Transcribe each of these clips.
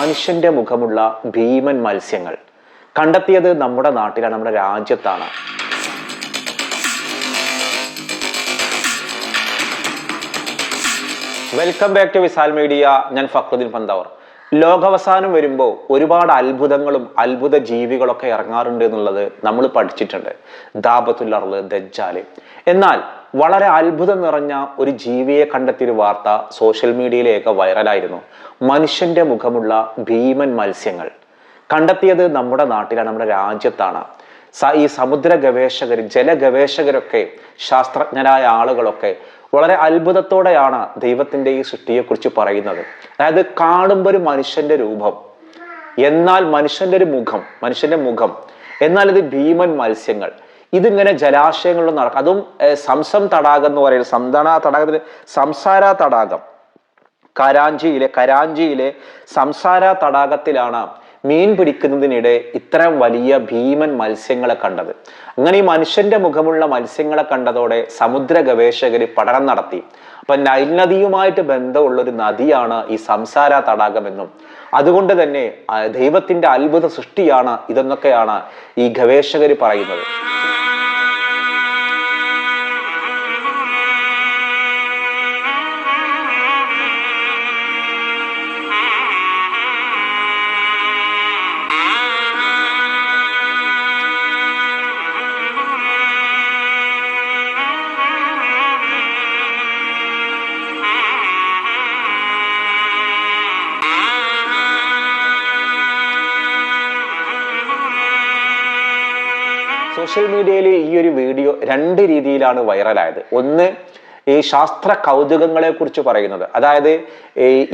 മനുഷ്യന്റെ മുഖമുള്ള ഭീമൻ മത്സ്യങ്ങൾ. കണ്ടെത്തിയത് നമ്മുടെ നാട്ടിലാണ് നമ്മുടെ രാജ്യത്താണ്. Welcome back to Visal media ഞാൻ ഫക്രുദ്ദീൻ പന്താവർ. ലോകാവസാനം വരുമ്പോൾ ഒരുപാട് അത്ഭുതങ്ങളും അത്ഭുത ജീവികളൊക്കെ ഇറങ്ങാറുണ്ട് എന്നുള്ളത് നമ്മൾ പഠിച്ചിട്ടുണ്ട്. ദാബത്തുല്ലർൽ ദജ്ജാൽ. എന്നാൽ വളരെ അത്ഭുതം നിറഞ്ഞ ഒരു ജീവിയെ കണ്ടെത്തിയൊരു വാർത്ത സോഷ്യൽ മീഡിയയിലേക്ക് വൈറലായിരുന്നു. മനുഷ്യന്റെ മുഖമുള്ള ഭീമൻ മത്സ്യങ്ങൾ. കണ്ടെത്തിയത് നമ്മുടെ നാട്ടിലാണ് നമ്മുടെ രാജ്യത്താണ്. ഈ സമുദ്ര ഗവേഷകർ ജലഗവേഷകരൊക്കെ ശാസ്ത്രജ്ഞരായ ആളുകളൊക്കെ വളരെ അത്ഭുതത്തോടെയാണ് ദൈവത്തിന്റെ ഈ സൃഷ്ടിയെക്കുറിച്ച് പറയുന്നത്. അതായത് കാണുമ്പോൾ ഒരു മനുഷ്യന്റെ രൂപം എന്നാൽ മനുഷ്യന്റെ ഒരു മുഖം മനുഷ്യന്റെ മുഖം എന്നാൽ ഇത് ഭീമൻ മത്സ്യങ്ങൾ. ഇതിങ്ങനെ ജലാശയങ്ങളിൽ നടക്കും അതും സംസം തടാകം എന്ന് പറയുന്നത് സംതണ തടാകത്തിൽ സംസാര തടാകം. കരാഞ്ചിയിലെ കരാഞ്ചിയിലെ സംസാര തടാകത്തിലാണ് മീൻ പിടിക്കുന്നതിനിടെ ഇത്തരം വലിയ ഭീമൻ മത്സ്യങ്ങളെ കണ്ടത്. അങ്ങനെ ഈ മനുഷ്യന്റെ മുഖമുള്ള മത്സ്യങ്ങളെ കണ്ടതോടെ സമുദ്ര ഗവേഷകർ പഠനം നടത്തി. അപ്പൊ നൈൽ നദിയുമായിട്ട് ബന്ധമുള്ള ഒരു നദിയാണ് ഈ സംസാര തടാകമെന്നും അതുകൊണ്ട് തന്നെ ദൈവത്തിന്റെ അത്ഭുത സൃഷ്ടിയാണ് ഇതെന്നൊക്കെയാണ് ഈ ഗവേഷകർ പറയുന്നത്. സോഷ്യൽ മീഡിയയിൽ ഈ ഒരു വീഡിയോ രണ്ട് രീതിയിലാണ് വൈറലായത്. ഒന്ന് ഈ ശാസ്ത്ര കൗതുകങ്ങളെ കുറിച്ച് പറയുന്നത്. അതായത്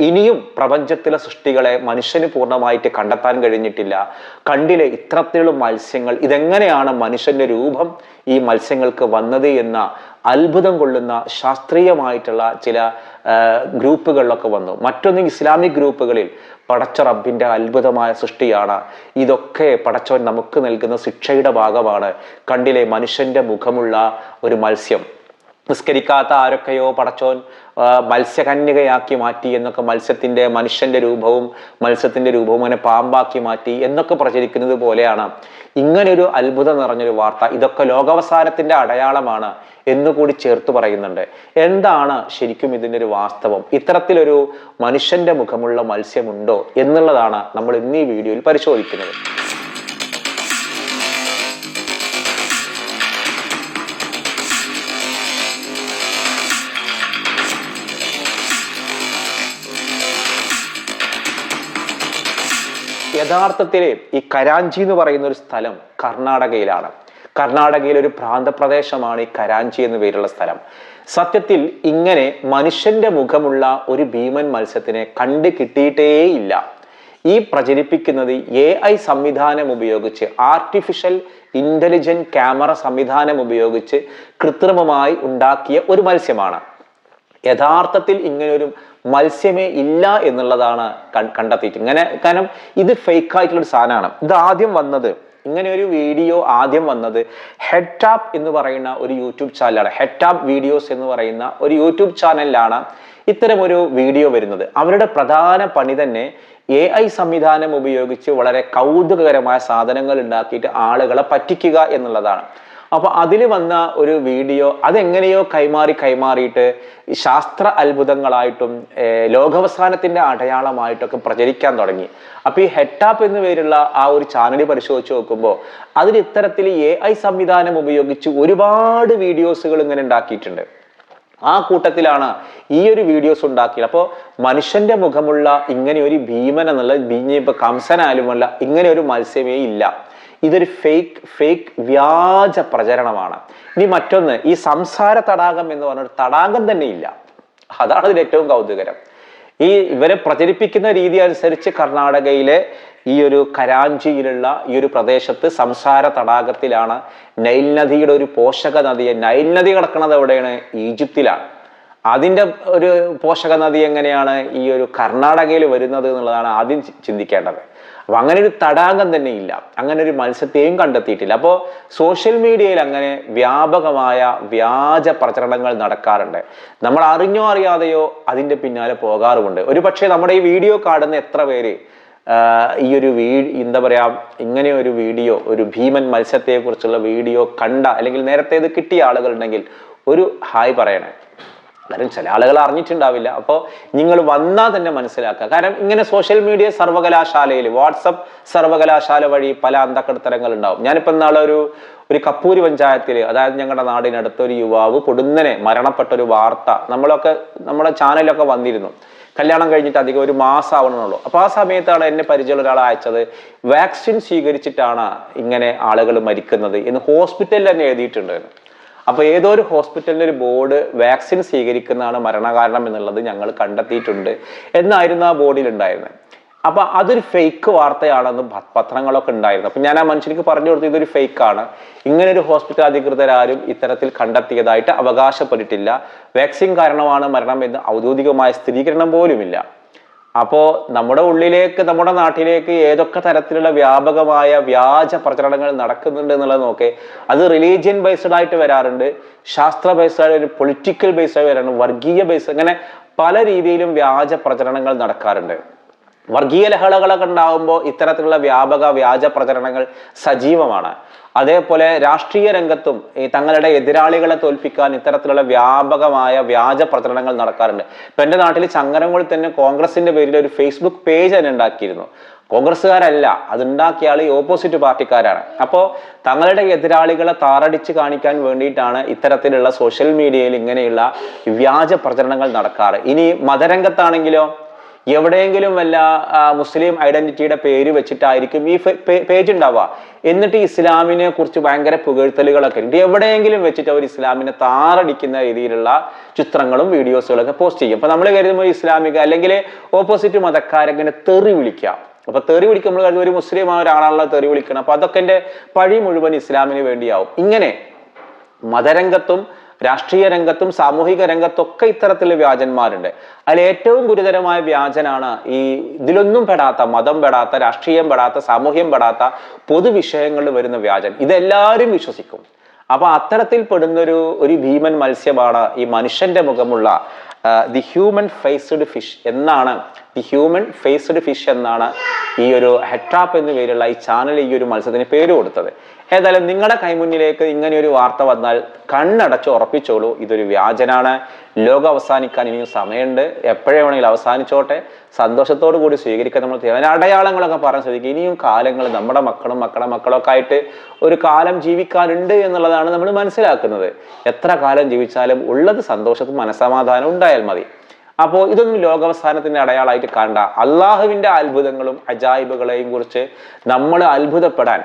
ഇനിയും പ്രപഞ്ചത്തിലെ സൃഷ്ടികളെ മനുഷ്യന് പൂർണമായിട്ട് കണ്ടെത്താൻ കഴിഞ്ഞിട്ടില്ല. കണ്ടിലെ ഇത്രത്തിലും മത്സ്യങ്ങൾ ഇതെങ്ങനെയാണ് മനുഷ്യന്റെ രൂപം ഈ മത്സ്യങ്ങൾക്ക് വന്നത് എന്ന അത്ഭുതം കൊള്ളുന്ന ശാസ്ത്രീയമായിട്ടുള്ള ചില ഗ്രൂപ്പുകളിലൊക്കെ വന്നു. മറ്റൊന്ന് ഇസ്ലാമിക് ഗ്രൂപ്പുകളിൽ പടച്ച റബ്ബിന്റെ അത്ഭുതമായ സൃഷ്ടിയാണ്. ഇതൊക്കെ പടച്ചവൻ നമുക്ക് നൽകുന്ന ശിക്ഷയുടെ ഭാഗമാണ്. കണ്ടിലെ മനുഷ്യന്റെ മുഖമുള്ള ഒരു മത്സ്യം. നിസ്കരിക്കാത്ത ആരൊക്കെയോ പടച്ചോൻ മത്സ്യകന്യകയാക്കി മാറ്റി എന്നൊക്കെ മത്സ്യത്തിന്റെ മനുഷ്യന്റെ രൂപവും മത്സ്യത്തിന്റെ രൂപവും അങ്ങനെ പാമ്പാക്കി മാറ്റി എന്നൊക്കെ പ്രചരിക്കുന്നത് പോലെയാണ്. ഇങ്ങനൊരു അത്ഭുതം നിറഞ്ഞൊരു വാർത്ത. ഇതൊക്കെ ലോകാവസാനത്തിന്റെ അടയാളമാണ് എന്നുകൂടി ചേർത്ത് പറയുന്നുണ്ട്. എന്താണ് ശരിക്കും ഇതിന്റെ ഒരു വാസ്തവം? ഇത്തരത്തിലൊരു മനുഷ്യന്റെ മുഖമുള്ള മത്സ്യമുണ്ടോ എന്നുള്ളതാണ് നമ്മൾ ഇന്ന് ഈ വീഡിയോയിൽ പരിശോധിക്കുന്നത്. യഥാർത്ഥത്തിൽ ഈ കരാഞ്ചി എന്ന് പറയുന്ന ഒരു സ്ഥലം കർണാടകയിലാണ്. കർണാടകയിലെ ഒരു പ്രാന്തപ്രദേശമാണ് ഈ കരാഞ്ചി എന്ന് പേരുള്ള സ്ഥലം. സത്യത്തിൽ ഇങ്ങനെ മനുഷ്യന്റെ മുഖമുള്ള ഒരു ഭീമൻ മത്സ്യത്തിനെ കണ്ടു കിട്ടിയിട്ടേയില്ല. ഈ പ്രചരിപ്പിക്കുന്നത് എ ഐ സംവിധാനം ഉപയോഗിച്ച് ആർട്ടിഫിഷ്യൽ ഇന്റലിജന്റ് ക്യാമറ സംവിധാനം ഉപയോഗിച്ച് കൃത്രിമമായി ഉണ്ടാക്കിയ ഒരു മത്സ്യമാണ്. യഥാർത്ഥത്തിൽ ഇങ്ങനൊരു മത്സ്യമേ ഇല്ല എന്നുള്ളതാണ് കണ്ടെത്തിയിട്ട്. ഇങ്ങനെ കാരണം ഇത് ഫേക്ക് ആയിട്ടുള്ള ഒരു സാധനമാണ്. ഇത് ആദ്യം വന്നത് ഇങ്ങനെ ഒരു വീഡിയോ ആദ്യം വന്നത് ഹെഡ്ടാപ്പ് എന്ന് പറയുന്ന ഒരു യൂട്യൂബ് ചാനലാണ് ഹെഡ്ടാപ്പ് വീഡിയോസ് എന്ന് പറയുന്ന ഒരു യൂട്യൂബ് ചാനലിലാണ് ഇത്തരം ഒരു വീഡിയോ വരുന്നത്. അവരുടെ പ്രധാന പണി തന്നെ എ ഐ സംവിധാനം ഉപയോഗിച്ച് വളരെ കൗതുകകരമായ സാധനങ്ങൾ ഉണ്ടാക്കിയിട്ട് ആളുകളെ പറ്റിക്കുക എന്നുള്ളതാണ്. അപ്പൊ അതിൽ വന്ന ഒരു വീഡിയോ അതെങ്ങനെയോ കൈമാറി കൈമാറിയിട്ട് ശാസ്ത്ര അത്ഭുതങ്ങളായിട്ടും ഏർ ലോകാവസാനത്തിന്റെ അടയാളമായിട്ടൊക്കെ പ്രചരിക്കാൻ തുടങ്ങി. അപ്പൊ ഈ ഹെഡ്ടാപ്പ് എന്ന പേരുള്ള ആ ഒരു ചാനൽ പരിശോധിച്ച് നോക്കുമ്പോൾ അതിൽ ഇത്തരത്തിൽ എ ഐ സംവിധാനം ഉപയോഗിച്ച് ഒരുപാട് വീഡിയോസുകൾ ഇങ്ങനെ ഉണ്ടാക്കിയിട്ടുണ്ട്. ആ കൂട്ടത്തിലാണ് ഈ ഒരു വീഡിയോസ് ഉണ്ടാക്കിയത്. അപ്പോൾ മനുഷ്യന്റെ മുഖമുള്ള ഇങ്ങനെ ഒരു ഭീമൻ എന്നുള്ള ഭീഞ്ഞ ഇപ്പൊ കംസനായാലുമല്ല ഇങ്ങനെ ഒരു മത്സ്യമേ ഇല്ല. ഇതൊരു ഫേക്ക് ഫേക്ക് വ്യാജ പ്രചരണമാണ്. ഇനി മറ്റൊന്ന് ഈ സംസാര തടാകം എന്ന് പറഞ്ഞൊരു തടാകം തന്നെ ഇല്ല അതാണ് ഇതിൽ ഏറ്റവും കൗതുകരം. ഈ ഇവരെ പ്രചരിപ്പിക്കുന്ന രീതി അനുസരിച്ച് കർണാടകയിലെ ഈ ഒരു കരാഞ്ചിയിലുള്ള ഈ ഒരു പ്രദേശത്ത് സംസാര തടാകത്തിലാണ് നൈൽ നദിയുടെ ഒരു പോഷക നദിയെ നൈൽ നദി കിടക്കുന്നത് എവിടെയാണ്? ഈജിപ്തിലാണ്. അതിന്റെ ഒരു പോഷക നദി എങ്ങനെയാണ് ഈ ഒരു കർണാടകയിൽ വരുന്നത് എന്നുള്ളതാണ് ആദ്യം ചിന്തിക്കേണ്ടത്. അപ്പൊ അങ്ങനെ ഒരു തടാകം തന്നെ ഇല്ല അങ്ങനെ ഒരു മത്സ്യത്തെയും കണ്ടെത്തിയിട്ടില്ല. അപ്പോൾ സോഷ്യൽ മീഡിയയിൽ അങ്ങനെ വ്യാപകമായ വ്യാജ പ്രചരണങ്ങൾ നടക്കാറുണ്ട്. നമ്മൾ അറിഞ്ഞോ അറിയാതെയോ അതിന്റെ പിന്നാലെ പോകാറുമുണ്ട്. ഒരു പക്ഷേ നമ്മുടെ ഈ വീഡിയോ കാണുന്ന എത്ര പേര് ഈ ഒരു വീ എന്താ പറയുക ഇങ്ങനെ ഒരു വീഡിയോ ഒരു ഭീമൻ മത്സ്യത്തെക്കുറിച്ചുള്ള വീഡിയോ കണ്ട അല്ലെങ്കിൽ നേരത്തെ ഇത് കിട്ടിയ ആളുകളുണ്ടെങ്കിൽ ഒരു ഹായ് പറയണേ. കാരണം ചില ആളുകൾ അറിഞ്ഞിട്ടുണ്ടാവില്ല. അപ്പോൾ നിങ്ങൾ വന്നാൽ തന്നെ മനസ്സിലാക്കുക. കാരണം ഇങ്ങനെ സോഷ്യൽ മീഡിയ സർവകലാശാലയിൽ വാട്സപ്പ് സർവകലാശാല വഴി പല അന്തക്കടത്തരങ്ങൾ ഉണ്ടാവും. ഞാനിപ്പോൾ നാളെ ഒരു ഒരു കപ്പൂരി പഞ്ചായത്തിൽ അതായത് ഞങ്ങളുടെ നാടിനടുത്ത് ഒരു യുവാവ് പൊടുന്നനെ മരണപ്പെട്ട ഒരു വാർത്ത നമ്മളൊക്കെ നമ്മുടെ ചാനലൊക്കെ വന്നിരുന്നു. കല്യാണം കഴിഞ്ഞിട്ട് അധികം ഒരു മാസം ആവണമെന്നുള്ളൂ അപ്പോൾ ആ സമയത്താണ് എന്നെ പരിചയമുള്ള ഒരാൾ അയച്ചത്. വാക്സിൻ സ്വീകരിച്ചിട്ടാണ് ഇങ്ങനെ ആളുകൾ മരിക്കുന്നത് എന്ന് ഹോസ്പിറ്റലിൽ തന്നെ എഴുതിയിട്ടുണ്ട് എന്ന്. അപ്പോൾ ഏതോ ഒരു ഹോസ്പിറ്റലിന്റെ ഒരു ബോർഡ് വാക്സിൻ സ്വീകരിക്കുന്നതാണ് മരണകാരണം എന്നുള്ളത് ഞങ്ങൾ കണ്ടെത്തിയിട്ടുണ്ട് എന്നായിരുന്നു ആ ബോർഡിൽ ഉണ്ടായിരുന്നത് അപ്പൊ അതൊരു ഫേക്ക് വാർത്തയാണെന്ന് പത്രങ്ങളൊക്കെ ഉണ്ടായിരുന്നു. അപ്പൊ ഞാൻ ആ മനുഷ്യനിക്ക് പറഞ്ഞു കൊടുത്തു ഇതൊരു ഫേക്ക് ആണ്. ഇങ്ങനെ ഒരു ഹോസ്പിറ്റൽ അധികൃതരാരും ഇത്തരത്തിൽ കണ്ടെത്തിയതായിട്ട് അവകാശപ്പെട്ടിട്ടില്ല. വാക്സിൻ കാരണമാണ് മരണം എന്ന് ഔദ്യോഗികമായ സ്ഥിരീകരണം പോലുമില്ല. അപ്പോ നമ്മുടെ ഉള്ളിലേക്ക് നമ്മുടെ നാട്ടിലേക്ക് ഏതൊക്കെ തരത്തിലുള്ള വ്യാപകമായ വ്യാജ പ്രചരണങ്ങൾ നടക്കുന്നുണ്ട് എന്നുള്ളത് നോക്കേ. അത് റിലീജിയൻ ബേസ്ഡ് ആയിട്ട് വരാറുണ്ട്. ശാസ്ത്ര ബേസ്ഡ് ആയിട്ട് ഒരു പൊളിറ്റിക്കൽ ബേസ്ഡ് ആയി വരാറുണ്ട്. വർഗീയ ബേസ് അങ്ങനെ പല രീതിയിലും വ്യാജ പ്രചരണങ്ങൾ നടക്കാറുണ്ട്. വർഗീയ ലഹളകളൊക്കെ ഉണ്ടാകുമ്പോൾ ഇത്തരത്തിലുള്ള വ്യാപക വ്യാജ പ്രചരണങ്ങൾ സജീവമാണ്. അതേപോലെ രാഷ്ട്രീയ രംഗത്തും ഈ തങ്ങളുടെ എതിരാളികളെ തോൽപ്പിക്കാൻ ഇത്തരത്തിലുള്ള വ്യാപകമായ വ്യാജ പ്രചരണങ്ങൾ നടക്കാറുണ്ട്. ഇപ്പൊ എന്റെ നാട്ടിൽ ചങ്ങരംകുളി തന്നെ കോൺഗ്രസിന്റെ പേരിൽ ഒരു ഫേസ്ബുക്ക് പേജ് തന്നെ ഉണ്ടാക്കിയിരുന്നു. കോൺഗ്രസ്സുകാരല്ല അതുണ്ടാക്കിയ ആൾ ഓപ്പോസിറ്റ് പാർട്ടിക്കാരാണ്. അപ്പോൾ തങ്ങളുടെ എതിരാളികളെ താറടിച്ച് കാണിക്കാൻ വേണ്ടിയിട്ടാണ് ഇത്തരത്തിലുള്ള സോഷ്യൽ മീഡിയയിൽ ഇങ്ങനെയുള്ള വ്യാജ പ്രചരണങ്ങൾ നടക്കാറ്. ഇനി മതരംഗത്താണെങ്കിലോ എവിടെയെങ്കിലും വല്ല മുസ്ലിം ഐഡന്റിറ്റിയുടെ പേര് വെച്ചിട്ടായിരിക്കും ഈ പേജ് ഉണ്ടാവുക എന്നിട്ട് ഇസ്ലാമിനെ കുറിച്ച് ഭയങ്കര പുകഴ്ത്തലുകളൊക്കെ ഉണ്ട്. എവിടെയെങ്കിലും വെച്ചിട്ട് അവർ ഇസ്ലാമിനെ താറടിക്കുന്ന രീതിയിലുള്ള ചിത്രങ്ങളും വീഡിയോസുകളൊക്കെ പോസ്റ്റ് ചെയ്യും. അപ്പൊ നമ്മൾ കരുതുമ്പോൾ ഇസ്ലാമിക അല്ലെങ്കിൽ ഓപ്പോസിറ്റ് മതക്കാരങ്ങനെ തെറി വിളിക്കാം അപ്പൊ തെറി വിളിക്കുമ്പോൾ കരുതുന്ന ഒരു മുസ്ലിം ആ ഒരാളാണല്ലോ തെറി വിളിക്കണം അപ്പൊ അതൊക്കെ എന്റെ പഴി മുഴുവൻ ഇസ്ലാമിന് വേണ്ടിയാവും. ഇങ്ങനെ മതരംഗത്തും രാഷ്ട്രീയ രംഗത്തും സാമൂഹിക രംഗത്തൊക്കെ ഇത്തരത്തിൽ വ്യാജന്മാരുണ്ട്. അതിൽ ഏറ്റവും ഗുരുതരമായ വ്യാജനാണ് ഈ ഇതിലൊന്നും പെടാത്ത മതം പെടാത്ത രാഷ്ട്രീയം പെടാത്ത സാമൂഹ്യം പെടാത്ത പൊതുവിഷയങ്ങളിൽ വരുന്ന വ്യാജൻ. ഇതെല്ലാവരും വിശ്വസിക്കും. അപ്പൊ അത്തരത്തിൽ പെടുന്നൊരു ഒരു ഭീമൻ മത്സ്യമാണ് ഈ മനുഷ്യന്റെ മുഖമുള്ള ദി ഹ്യൂമൻ ഫേസ്ഡ് ഫിഷ് എന്നാണ് ദി ഹ്യൂമൻ ഫേസ്ഡ് ഫിഷ് എന്നാണ് ഈ ഒരു ഹെട്രാപ്പ് എന്ന പേരുള്ള ഈ ചാനൽ ഈ ഒരു മത്സ്യത്തിന് പേര് കൊടുത്തത്. ഏതായാലും നിങ്ങളുടെ കൈമുന്നിലേക്ക് ഇങ്ങനെ ഒരു വാർത്ത വന്നാൽ കണ്ണടച്ച് ഉറപ്പിച്ചോളൂ. ഇതൊരു വ്യാജനാണ്. ലോകം അവസാനിക്കാൻ ഇനിയും സമയമുണ്ട്. എപ്പോഴേ വേണമെങ്കിലും അവസാനിച്ചോട്ടെ. സന്തോഷത്തോടു കൂടി സ്വീകരിക്കാൻ നമ്മൾ തീരുമാനം. അടയാളങ്ങളൊക്കെ പറയാൻ ശ്രദ്ധിക്കുക. ഇനിയും കാലങ്ങൾ നമ്മുടെ മക്കളും മക്കളുടെ മക്കളൊക്കെ ആയിട്ട് ഒരു കാലം ജീവിക്കാനുണ്ട് എന്നുള്ളതാണ് നമ്മൾ മനസ്സിലാക്കുന്നത്. എത്ര കാലം ജീവിച്ചാലും ഉള്ളത് സന്തോഷത്തും മനസമാധാനം ഉണ്ടായാൽ മതി. അപ്പോൾ ഇതൊന്നും ലോകാവസാനത്തിന്റെ അടയാളമായിട്ട് കാണണ്ട. അള്ളാഹുവിന്റെ അത്ഭുതങ്ങളും അജായിബുകളെയും കുറിച്ച് നമ്മൾ അത്ഭുതപ്പെടാൻ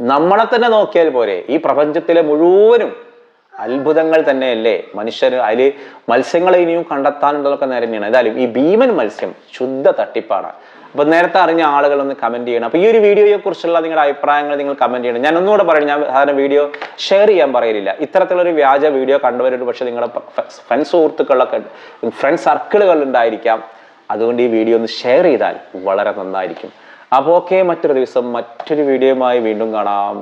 നമ്മളെ തന്നെ നോക്കിയാൽ പോരെ. ഈ പ്രപഞ്ചത്തിലെ മുഴുവനും അത്ഭുതങ്ങൾ തന്നെയല്ലേ? മനുഷ്യർ അതിൽ മത്സ്യങ്ങളെ ഇനിയും കണ്ടെത്താനുള്ളതൊക്കെ നേരം തന്നെയാണ്. ഏതായാലും ഈ ഭീമൻ മത്സ്യം ശുദ്ധ തട്ടിപ്പാണ്. അപ്പൊ നേരത്തെ അറിഞ്ഞ ആളുകൾ ഒന്ന് കമന്റ് ചെയ്യണം. അപ്പൊ ഈ ഒരു വീഡിയോയെ കുറിച്ചുള്ള നിങ്ങളുടെ അഭിപ്രായങ്ങൾ നിങ്ങൾ കമന്റ് ചെയ്യണം. ഞാൻ ഒന്നുകൂടെ പറയണം ഞാൻ സാധാരണ വീഡിയോ ഷെയർ ചെയ്യാൻ പറയലില്ല. ഇത്തരത്തിലൊരു വ്യാജ വീഡിയോ കണ്ടുവരൊരു പക്ഷെ നിങ്ങളുടെ ഫ്രണ്ട്സ് സുഹൃത്തുക്കളൊക്കെ ഫ്രണ്ട് സർക്കിളുകൾ ഉണ്ടായിരിക്കാം. അതുകൊണ്ട് ഈ വീഡിയോ ഒന്ന് ഷെയർ ചെയ്താൽ വളരെ നന്നായിരിക്കും. അപ്പോൾ ഓക്കെ മറ്റൊരു ദിവസം മറ്റൊരു വീഡിയോയുമായി വീണ്ടും കാണാം.